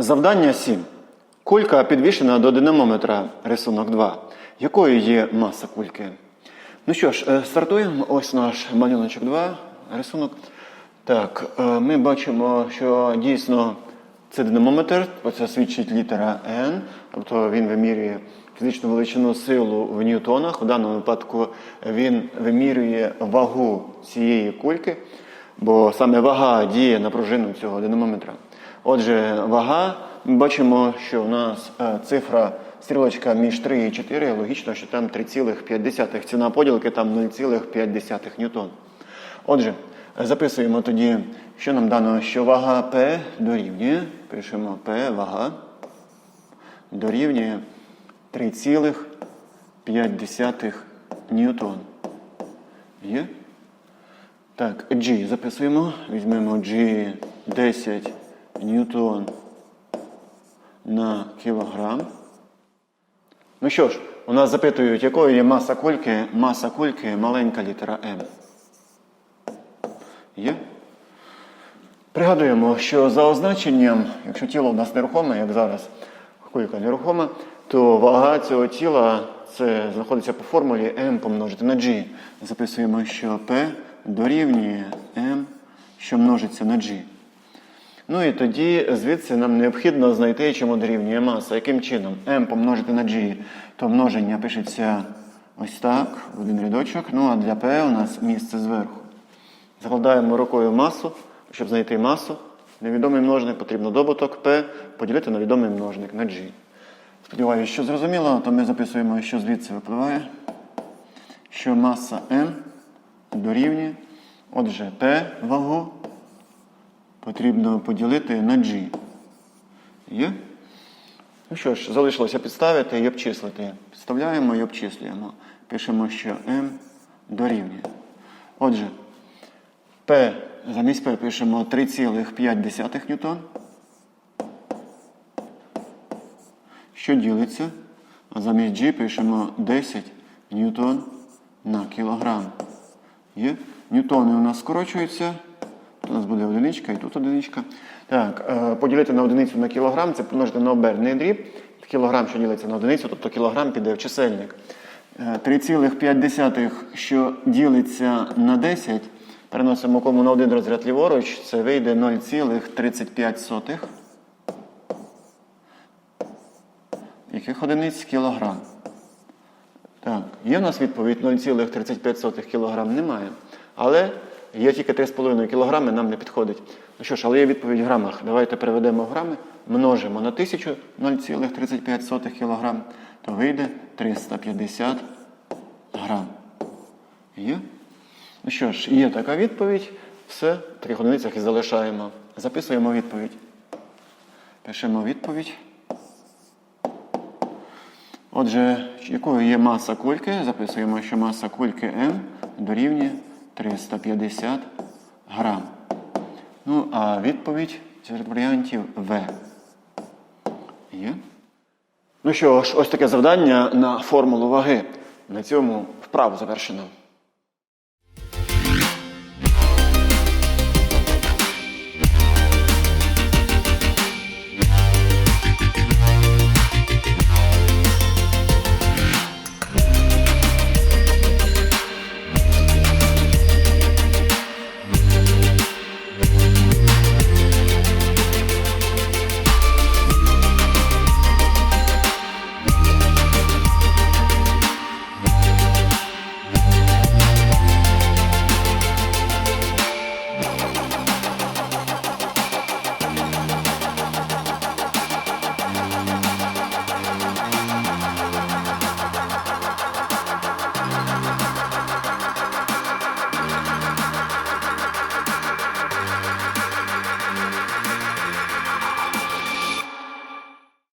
Завдання 7. Кулька підвішена до динамометра рисунок 2. Якою є маса кульки? Ну що ж, е, стартуємо. Ось наш малюночок 2, рисунок. Так, е, ми бачимо, що дійсно це динамометр, це свідчить літера N, тобто він вимірює фізичну величину силу в ньютонах. В даному випадку він вимірює вагу цієї кульки, бо саме вага діє на пружину цього динамометра. Отже, вага, ми бачимо, що у нас е, цифра стрілочка між 3 і 4, логічно, що там 3,5. Ціна поділки там 0,5 ньютон. Отже, записуємо тоді, що нам дано, що вага P дорівнює. Пишемо P, вага дорівнює 3,5 ньютон. Є? Так, G записуємо. Візьмемо G 10 ньютон на кілограм. Ну що ж, у нас запитують, якою є маса кульки. Маса кульки маленька літера М. Є? Пригадуємо, що за означенням, якщо тіло у нас нерухоме, як зараз кулька нерухома, то вага цього тіла це знаходиться по формулі m помножити на g. Записуємо, що P дорівнює m, що множиться на g. Ну і тоді звідси нам необхідно знайти, чому дорівнює маса. Яким чином? m помножити на g, то множення пишеться ось так, в один рядочок. Ну а для P у нас місце зверху. Закладаємо рукою масу, щоб знайти масу. Невідомий множник потрібно добуток P поділити на відомий множник на G. Сподіваюся, що зрозуміло, то ми записуємо, що звідси випливає, що маса M дорівнює. Отже, P вагу потрібно поділити на G. Є? Ну що ж, залишилося підставити і обчислити. Підставляємо і обчислюємо. Пишемо, що M дорівнює. Отже, P, замість P пишемо 3,5 ньютон. Що ділиться? А замість G пишемо 10 ньютон на кілограм. Є? Ньютони у нас скорочуються. Нас буде одиничка і тут одиничка. Так, е, поділити на одиницю на кілограм це помножити на оберний дріб. Кілограм, що ділиться на одиницю, тобто кілограм піде в чисельник. Е, 3,5, що ділиться на 10, переносимо кому на один розряд ліворуч, це вийде 0,35. Яких одиниць кілограм? Так, є в нас відповідь 0,35 кг немає. Але є тільки 3,5 кг, нам не підходить. Ну що ж, але є відповідь в грамах. Давайте переведемо в грами, множимо на 1000 0,35 кг, то вийде 350 грам. Є? Ну що ж, є така відповідь. Все, в трьох одиницях і залишаємо. Записуємо відповідь. Пишемо відповідь. Отже, якою є маса кульки? Записуємо, що маса кульки М дорівнює 350 грам. Ну, а відповідь серед варіантів В. Є? Ну що ж, ось таке завдання на формулу ваги. На цьому вправу завершено.